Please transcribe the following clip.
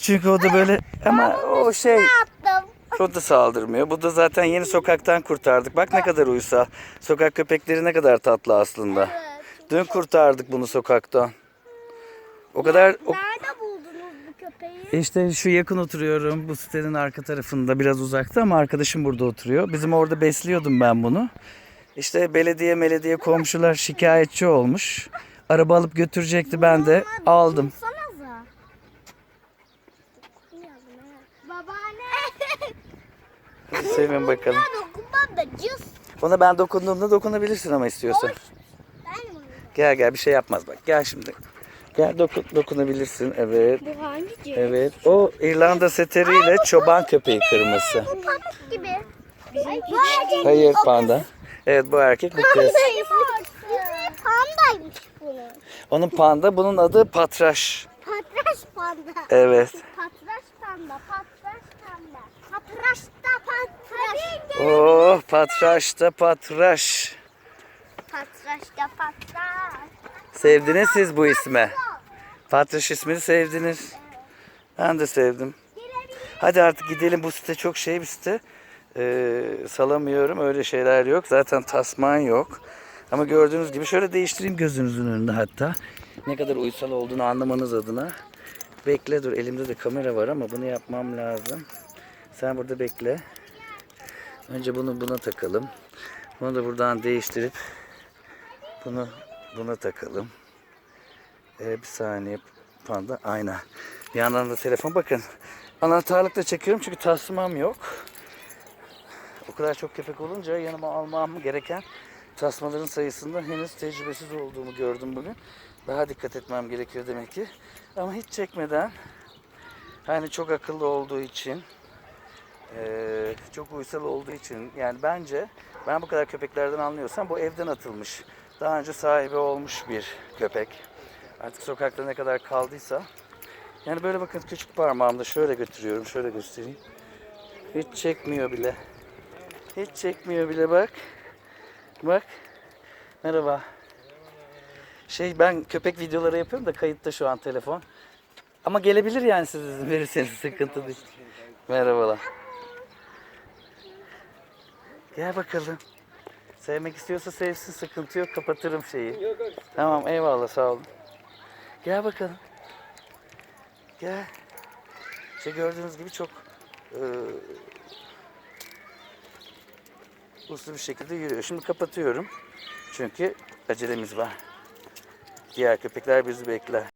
Çünkü o da böyle ama o şey o da saldırmıyor. Bu da zaten yeni sokaktan kurtardık. Bak ne kadar uysal. Sokak köpekleri ne kadar tatlı aslında. Dün kurtardık bunu sokaktan. O kadar o, Nerede buldunuz bu köpeği? İşte şu yakın oturuyorum. Bu sitenin arka tarafında biraz uzakta ama arkadaşım burada oturuyor. Bizim orada besliyordum ben bunu. İşte belediye belediye komşular şikayetçi olmuş. Araba alıp götürecekti ben de aldım. Sevin bakalım. Ben dokunmam da cız. Ona ben dokunduğumda dokunabilirsin ama istiyorsan. Ben mi? Gel gel bir şey yapmaz bak. Gel şimdi. Gel dokun, dokunabilirsin. Evet. Bu hangi cız? Evet. O İrlanda seteriyle çoban köpeği kırması. Bu pamuk gibi. Bu erkek. Hayır panda. Evet bu erkek bu kız. Pandaymış. Pandaymış bunun. Onun panda bunun adı patraş. Patraş panda. Evet. Patraş panda. Patraş panda. Patraş da patraş. Oh patraş da patraş. Patraş da patraş. Sevdiniz siz bu ismi. Patraş ismini sevdiniz. Ben de sevdim. Hadi artık gidelim bu site çok şey bir site. Ee, salamıyorum öyle şeyler yok. Zaten tasman yok. Ama gördüğünüz gibi şöyle değiştireyim gözünüzün önünde hatta. Ne kadar uysal olduğunu anlamanız adına. Bekle dur elimde de kamera var ama bunu yapmam lazım. Sen burada bekle. Önce bunu buna takalım. Bunu da buradan değiştirip bunu buna takalım. Ee, bir saniye panda ayna. Bir yandan da telefon bakın. Anahtarlıkla çekiyorum çünkü tasmam yok. O kadar çok köpek olunca yanıma almam gereken tasmaların sayısında henüz tecrübesiz olduğumu gördüm bugün. Daha dikkat etmem gerekir demek ki. Ama hiç çekmeden hani çok akıllı olduğu için eee, çok uysal olduğu için yani bence ben bu kadar köpeklerden anlıyorsam bu evden atılmış. Daha önce sahibi olmuş bir köpek. Artık sokakta ne kadar kaldıysa. Yani böyle bakın küçük parmağımda şöyle götürüyorum. Şöyle göstereyim. Hiç çekmiyor bile. Hiç çekmiyor bile bak. Bak. Merhaba. Şey ben köpek videoları yapıyorum da kayıtta şu an telefon. Ama gelebilir yani siz izin verirseniz sıkıntı değil. Merhabalar. Gel bakalım. Sevmek istiyorsa sevsin sıkıntı yok kapatırım şeyi. Tamam eyvallah sağ olun. Gel bakalım. Gel. İşte gördüğünüz gibi çok e, uslu bir şekilde yürüyor. Şimdi kapatıyorum. Çünkü acelemiz var. Diğer köpekler bizi bekler.